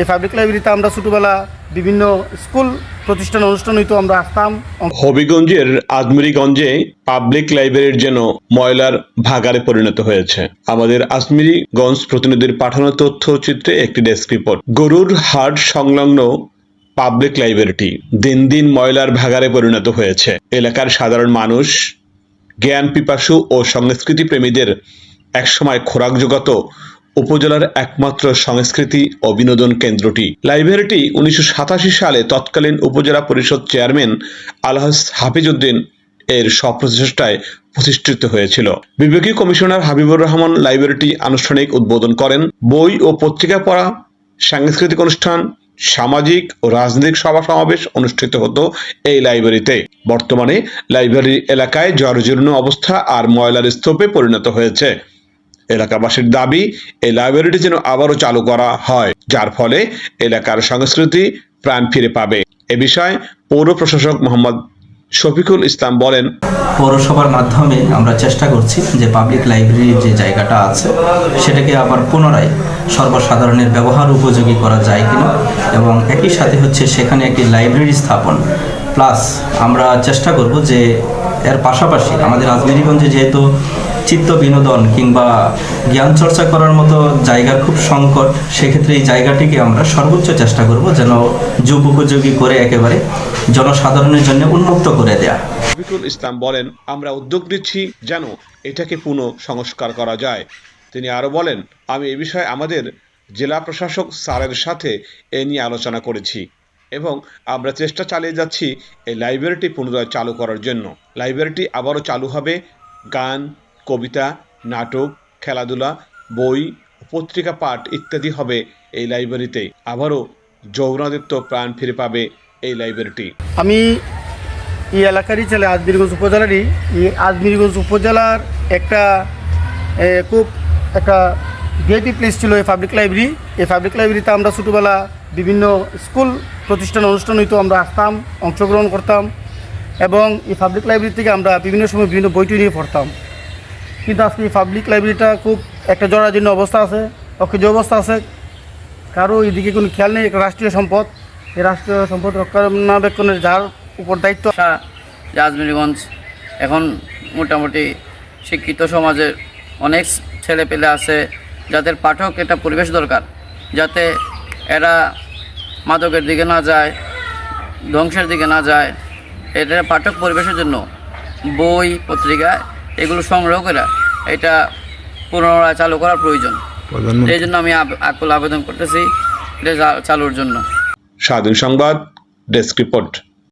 এই পাবলিক লাইব্রেরিতে আমরা ছোটোবেলা বিভিন্ন স্কুল প্রতিষ্ঠান, অনুষ্ঠান হইতো, আমরা আসতাম। হবিগঞ্জের আজমিরিগঞ্জে পাবলিক লাইব্রেরির যেন ময়লার ভাগারে পরিণত হয়েছে। আমাদের আজমিরিগঞ্জ প্রতিনিধির পাঠানো তথ্যচিত্রে একটি ডেস্ক রিপোর্ট গরুর হাট সংলগ্ন পাবলিক লাইব্রেরিটি দিন দিন ময়লার ভাগারে পরিণত হয়েছে। এলাকার সাধারণ মানুষ, জ্ঞান পিপাসু ও সংস্কৃতি প্রেমীদের একসময় খোরাক জোগাত উপজেলার একমাত্র সংস্কৃতি ও বিনোদন কেন্দ্রটি। লাইব্রেরিটি উনিশশো সাতাশি সালে তৎকালীন উপজেলা পরিষদ চেয়ারম্যান আলহাজ হাফিজউদ্দিন এর সপ্রচেষ্টায় প্রতিষ্ঠিত হয়েছিল। বিভাগীয় কমিশনার হাবিবুর রহমান লাইব্রেরিটি আনুষ্ঠানিক উদ্বোধন করেন। বই ও পত্রিকা পড়া, সাংস্কৃতিক অনুষ্ঠান, সামাজিক ও রাজনৈতিক সভা সমাবেশ অনুষ্ঠিত হতো এই লাইব্রেরিতে। বর্তমানে লাইব্রেরি এলাকায় জর্জীর্ণ অবস্থা আর ময়লার স্তূপে পরিণত হয়েছে। এলাকাবাসীর দাবি, এই লাইব্রেরিটি যেন আবারও চালু করা হয়, যার ফলে এলাকার সংস্কৃতি প্রাণ ফিরে পাবে। এ বিষয়ে পৌর প্রশাসক মোহাম্মদ শফিকুল ইসলাম বলেন, পৌরসভার মাধ্যমে আমরা চেষ্টা করছি যে পাবলিক লাইব্রেরির যে জায়গাটা আছে, সেটাকে আবার পুনরায় সর্বসাধারণের ব্যবহার উপযোগী করা যায় কিনা এবং একই সাথে হচ্ছে সেখানে একটি লাইব্রেরি স্থাপন। প্লাস আমরা চেষ্টা করব যে এর পাশাপাশি আমাদের আজমেরিগঞ্জে যেহেতু চিত্ত বিনোদন কিংবা জ্ঞান চর্চা করার মতো জায়গার খুব সংকট, সেক্ষেত্রে এই জায়গাটিকে আমরা সর্বোচ্চ চেষ্টা করব যেন যুগ উপযোগী করে একেবারে জনসাধারণের জন্য উন্মুক্ত করে দেয়া। শফিকুল ইসলাম বলেন, আমরা উদ্যোগ নিচ্ছি যেন এটাকে পুনঃ সংস্কার করা যায়। তিনি আরও বলেন, আমি এ বিষয়ে আমাদের জেলা প্রশাসক স্যারের সাথে এ নিয়ে আলোচনা করেছি এবং আমরা চেষ্টা চালিয়ে যাচ্ছি এই লাইব্রেরিটি পুনরায় চালু করার জন্য। লাইব্রেরিটি আবারও চালু হবে গান কবিতা, নাটক, খেলাধুলা, বই, পত্রিকা পাঠ ইত্যাদি হবে এই লাইব্রেরিতে। আবারও যৌনাদিত্য প্রাণ ফিরে পাবে এই লাইব্রেরিটি। আমি এই এলাকারই ছেলে, আজমিরগঞ্জ উপজেলারই। এই আজমিরগঞ্জ উপজেলার একটা খুব একটা ভিআইপি প্লেস ছিল এই পাবলিক লাইব্রেরি এই পাবলিক লাইব্রেরিতে আমরা ছোটোবেলা বিভিন্ন স্কুল প্রতিষ্ঠান, অনুষ্ঠান হইতো, আমরা আসতাম, অংশগ্রহণ করতাম। এবং এই পাবলিক লাইব্রেরি থেকে আমরা বিভিন্ন সময় বিভিন্ন বইটি নিয়ে পড়তাম। কিন্তু আজকে পাবলিক লাইব্রেরিটা খুব একটা জরাজীর্ণ অবস্থা আছে অক্ষজ অবস্থা আছে, কারও এদিকে কোনো খেয়াল নেই রাষ্ট্রীয় সম্পদ। এই রাষ্ট্রীয় সম্পদ রক্ষণাবেক্ষণের যার উপর দায়িত্ব। আজমিরগঞ্জ এখন মোটামুটি শিক্ষিত সমাজের অনেক ছেলে পেলে আছে, যাদের পাঠক একটা পরিবেশ দরকার, যাতে এরা মাদকের দিকে না যায়, ধ্বংসের দিকে না যায়, এটা পাঠক পরিবেশের জন্য। বই, পত্রিকা এগুলো সংগ্রহ করে এটা পুনরায় চালু করা প্রয়োজন। এই জন্য আমি আকুল আবেদন করতেছি এটা চালুর জন্য। স্বাধীন সংবাদ ডেস্ক রিপোর্ট।